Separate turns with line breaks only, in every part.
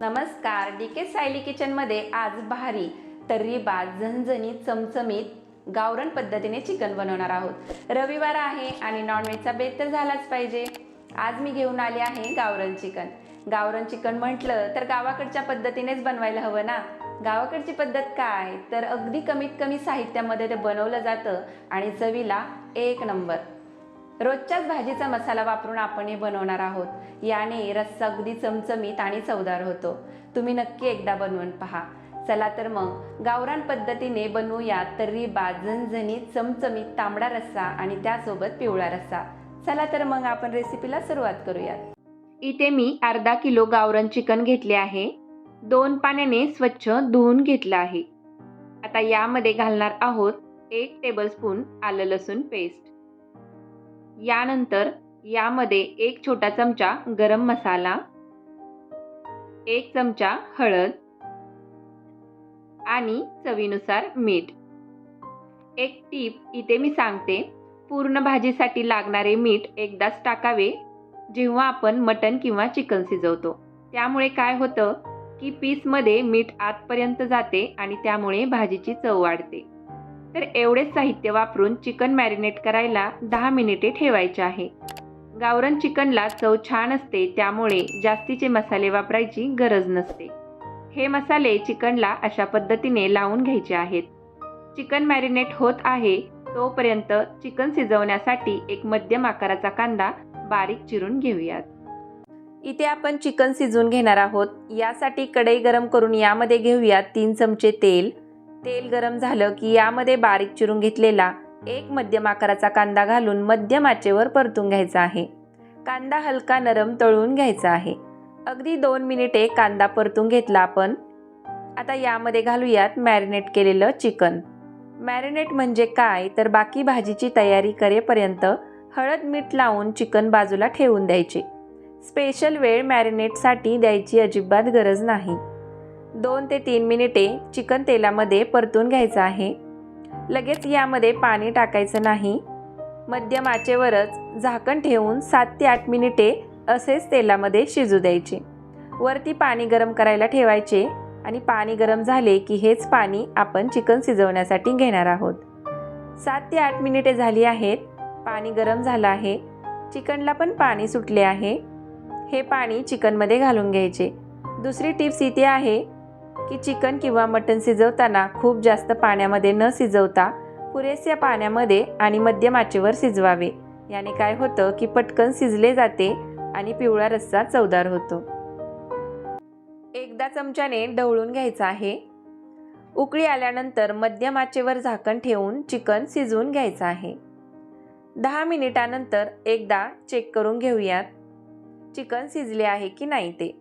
नमस्कार डी के सायली किचनमध्ये आज भारी तर्रीबाज झणझणीत चमचमीत गावरण पद्धतीने चिकन बनवणार आहोत. रविवार आहे आणि नॉनव्हेजचा बेत तर झालाच पाहिजे. आज मी घेऊन आले आहे गावरण चिकन. गावरण चिकन म्हटलं तर गावाकडच्या पद्धतीनेच बनवायला हवं ना? गावाकडची पद्धत काय? तर अगदी कमीत कमी साहित्यामध्ये ते बनवलं जातं आणि चवीला एक नंबर. रोजच्याच भाजीचा मसाला वापरून आपण हे बनवणार आहोत. याने रस्सा अगदी चमचमीत आणि चवदार होतो. तुम्ही नक्की एकदा बनवून पहा. चला तर मग गावरान पद्धतीने बनवूया तर्री झणझणीत चमचमीत तांबडा रस्सा आणि त्यासोबत पिवळा रस्सा. चला तर मग आपण रेसिपीला सुरुवात करूयात. इथे मी अर्धा किलो गावरान चिकन घेतले आहे. दोन पाण्याने स्वच्छ धुवून घेतलं आहे. आता यामध्ये घालणार आहोत एक टेबलस्पून आलं लसूण पेस्ट यानंतर यामध्ये एक छोटा चमचा गरम मसाला एक चमचा हळद आणि चवीनुसार मीठ. एक टीप इथे मी सांगते पूर्ण भाजीसाठी लागणारे मीठ एकदाच टाकावे जेव्हा आपण मटण किंवा चिकन शिजवतो. त्यामुळे काय होतं की पीसमध्ये मीठ आतपर्यंत जाते आणि त्यामुळे भाजीची चव वाढते. तर एवढेच साहित्य वापरून चिकन मॅरिनेट करायला दहा मिनिटे ठेवायचे आहे. गावरण चिकनला चव छान असते त्यामुळे जास्तीचे मसाले वापरायची गरज नसते. हे मसाले चिकनला अशा पद्धतीने लावून घ्यायचे आहेत. चिकन मॅरिनेट होत आहे तोपर्यंत चिकन शिजवण्यासाठी एक मध्यम आकाराचा कांदा बारीक चिरून घेऊयात. इथे आपण चिकन शिजवून घेणार आहोत. यासाठी कढई गरम करून यामध्ये घेऊयात तीन चमचे तेल तेल गरम झालं की यामध्ये बारीक चिरून घेतलेला एक मध्यम आकाराचा कांदा घालून मध्यम आचेवर परतून घ्यायचा आहे. कांदा हलका नरम तळून घ्यायचा आहे. अगदी दोन मिनिटे कांदा परतून घेतला आपण. आता यामध्ये घालूयात मॅरिनेट केलेलं चिकन मॅरिनेट म्हणजे काय? तर बाकी भाजीची तयारी करेपर्यंत हळद मीठ लावून चिकन बाजूला ठेवून द्यायचे. स्पेशल वेळ मॅरिनेटसाठी द्यायची अजिबात गरज नाही. दोन ते तीन मिनिटे चिकन तेलामध्ये परतून घ्यायचं आहे. लगेच यामध्ये पाणी टाकायचं नाही. मध्यम आचेवरच झाकण ठेवून सात ते आठ मिनिटे असेच तेलामध्ये शिजू द्यायचे. वरती पाणी गरम करायला ठेवायचे आणि पाणी गरम झाले की हेच पाणी आपण चिकन शिजवण्यासाठी घेणार आहोत. सात ते आठ मिनिटे झाली आहेत. पाणी गरम झालं आहे. चिकनला पण पाणी सुटले आहे. हे पाणी चिकनमध्ये घालून घ्यायचे. दुसरी टिप्स इथे आहे. की चिकन किंवा मटण शिजवताना खूप जास्त पाण्यामध्ये न शिजवता पुरेशा पाण्यामध्ये आणि मध्यम आचेवर शिजवावे. याने काय होतं की पटकन शिजले जाते आणि पिवळा रस्सा चवदार होतो. एकदा चमच्याने ढवळून घ्यायचा आहे. उकळी आल्यानंतर मध्यम आचेवर झाकण ठेवून चिकन शिजवून घ्यायचं आहे. दहा मिनिटानंतर एकदा चेक करून घेऊयात. चिकन शिजले आहे की नाही ते.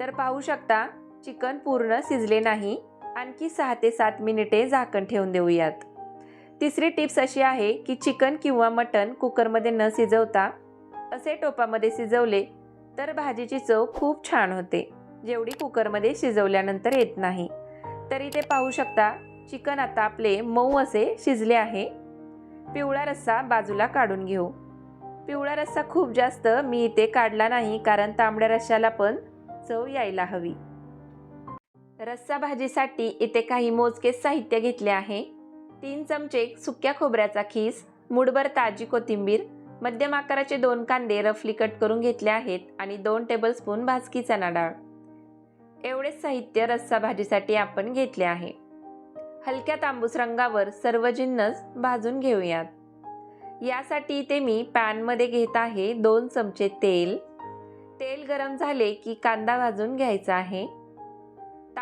तर पाहू शकता चिकन पूर्ण शिजले नाही आणखी सहा ते सात मिनिटे झाकण ठेवून देऊयात. तिसरी टिप्स अशी आहे की चिकन किंवा मटण कुकरमध्ये न शिजवता असे टोपामध्ये शिजवले तर भाजीची चव खूप छान होते जेवढी कुकरमध्ये शिजवल्यानंतर येत नाही. तरी ते पाहू शकता चिकन आता आपले मऊ असे शिजले आहे. पिवळा रस्सा बाजूला काढून घेऊ. पिवळा रस्सा खूप जास्त मी इथे काढला नाही कारण तांबड्या रश्श्याला पण चव यायला हवी. रस्सा भाजीसाठी इथे काही मोजकेच साहित्य घेतले आहे. तीन चमचे सुक्या खोबऱ्याचा खीस मुडभर ताजी कोथिंबीर मध्यम आकाराचे दोन कांदे रफली कट करून घेतले आहेत आणि दोन टेबलस्पून भाजकी चणा डाळ. एवढेच साहित्य रस्सा भाजीसाठी आपण घेतले आहे. हलक्या तांबूस रंगावर सर्व जिन्नस भाजून घेऊयात. यासाठी इथे मी पॅनमध्ये घेत आहे दोन चमचे तेल. तेल गरम झाले की कांदा भाजून घ्यायचा आहे.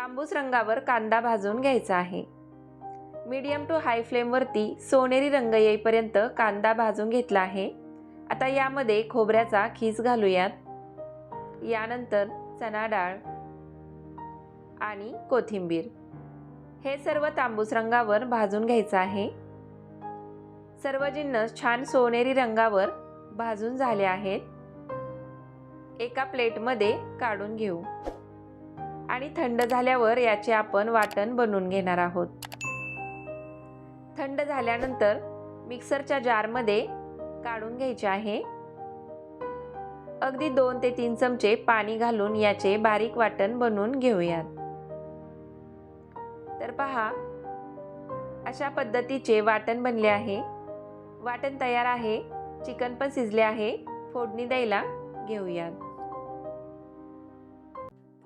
तांबूस रंगावर कांदा भाजून घ्यायचा आहे. मीडियम टू हाय फ्लेमवरती सोनेरी रंग येईपर्यंत कांदा भाजून घेतला आहे. आता यामध्ये खोबऱ्याचा खीस घालूयात. यानंतर चणा डाळ आणि कोथिंबीर. हे सर्व तांबूस रंगावर भाजून घ्यायचं आहे. सर्व जिन्नस छान सोनेरी रंगावर भाजून झाले आहेत. एका प्लेटमध्ये काढून घेऊ. आणि थंड झाल्यावर याचे आपण वाटण बनवून घेणार आहोत. थंड झाल्यानंतर मिक्सरच्या जारमध्ये काढून घ्यायचे आहे. अगदी दोन ते तीन चमचे पाणी घालून याचे बारीक वाटण बनवून घेऊयात. तर पहा अशा पद्धतीचे वाटण बनले आहे. वाटण तयार आहे. चिकन पण शिजले आहे. फोडणी द्यायला घेऊयात.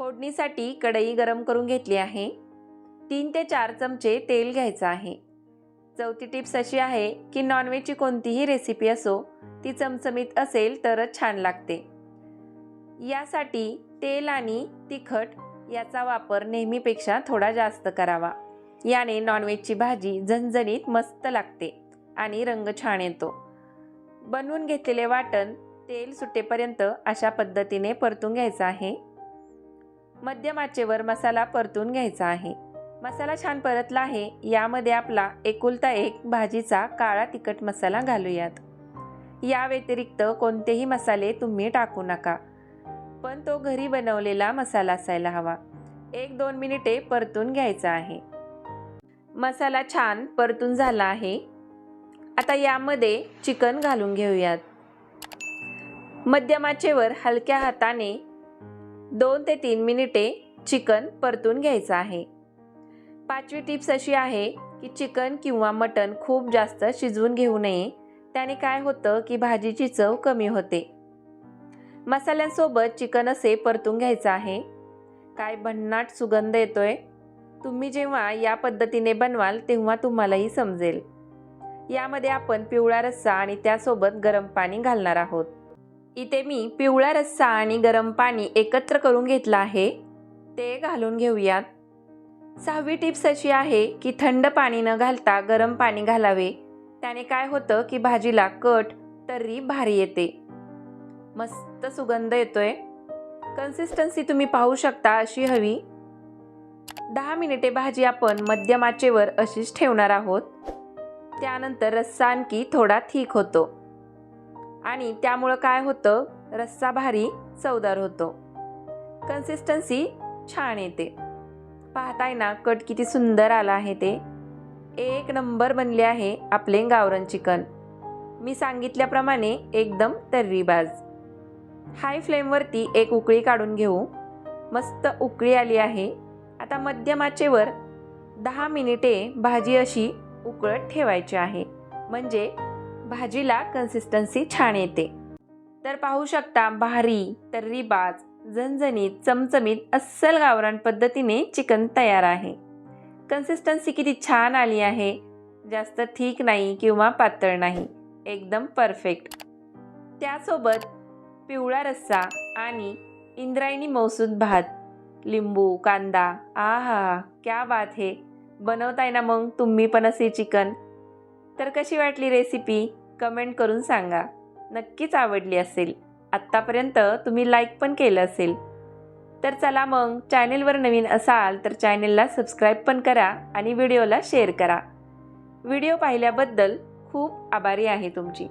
फोडणीसाठी कढई गरम करून घेतली आहे. तीन ते चार चमचे तेल घ्यायचं आहे. चौथी टिप्स अशी आहे की नॉनव्हेजची कोणतीही रेसिपी असो ती चमचमीत असेल तरच छान लागते. यासाठी तेल आणि तिखट याचा वापर नेहमीपेक्षा थोडा जास्त करावा. याने नॉनव्हेजची भाजी झणझणीत मस्त लागते आणि रंग छान येतो. बनवून घेतलेले वाटण तेल सुटेपर्यंत अशा पद्धतीने परतून घ्यायचं आहे. मध्यम आचेवर मसाला परतून घ्यायचा आहे. मसाला छान परतला आहे. यामध्ये आपला एकुलता एक भाजीचा काळा तिखट मसाला घालूयात. या व्यतिरिक्त कोणतेही मसाले तुम्ही टाकू नका. पण तो घरी बनवलेला मसाला असायला हवा. एक दोन मिनिटे परतून घ्यायचा आहे. मसाला छान परतून झाला आहे. आता यामध्ये चिकन घालून घेऊयात. मध्यमाचेवर हलक्या हाताने दोन ते तीन मिनिटे चिकन परतून घ्यायचं आहे. पाचवी टिप्स अशी आहे की चिकन किंवा मटण खूप जास्त शिजवून घेऊ नये. त्याने काय होतं की भाजीची चव कमी होते. मसाल्यांसोबत चिकन असे परतून घ्यायचं आहे. काय भन्नाट सुगंध येतोय. तुम्ही जेव्हा या पद्धतीने बनवाल तेव्हा तुम्हालाही समजेल. यामध्ये आपण पिवळा रस्सा आणि त्यासोबत गरम पाणी घालणार आहोत. इथे मी पिवळा रस्सा आणि गरम पाणी एकत्र करून घेतलं आहे. ते घालून घेऊयात. सहावी टिप्स अशी आहे की थंड पाणी न घालता गरम पाणी घालावे. त्याने काय होतं की भाजीला कट तर्री भारी येते. मस्त सुगंध येतोय. कन्सिस्टन्सी तुम्ही पाहू शकता अशी हवी. दहा मिनिटे भाजी आपण मध्यमाचेवर अशीच ठेवणार आहोत. त्यानंतर रस्सा आणखी थोडा थिक होतो. आणि त्यामुळं काय होतं? रस्सा भारी चवदार होतो. कन्सिस्टन्सी छान येते. पाहताय ना कट किती सुंदर आला आहे ते. एक नंबर बनले आहे आपले गावरण चिकन. मी सांगितल्याप्रमाणे एकदम तर्रीबाज. हाय फ्लेमवरती एक उकळी काढून घेऊ. मस्त उकळी आली आहे. आता मध्यमाचेवर दहा मिनिटे भाजी अशी उकळत ठेवायची आहे. म्हणजे भाजीला कन्सिस्टन्सी छान येते. तर पाहू शकता भारी तर्रीबाज झणझणीत चमचमीत अस्सल गावरान पद्धतीने चिकन तयार आहे. कन्सिस्टन्सी किती छान आली आहे. जास्त ठीक नाही किंवा पातळ नाही. एकदम परफेक्ट त्यासोबत पिवळा रस्सा आणि इंद्रायणी मौसूद भात लिंबू कांदा आहा क्या बात हे. बनवताय ना मग तुम्ही पण असे चिकन. तर कशी वाटली रेसिपी कमेंट करून सांगा. नक्कीच आवडली असेल. आत्तापर्यंत तुम्ही लाईक पण केलं असेल. तर चला मग चॅनेलवर नवीन असाल तर चॅनेलला सबस्क्राईब पण करा आणि व्हिडिओला शेअर करा. व्हिडिओ पाहिल्याबद्दल खूप आभारी आहे तुमची.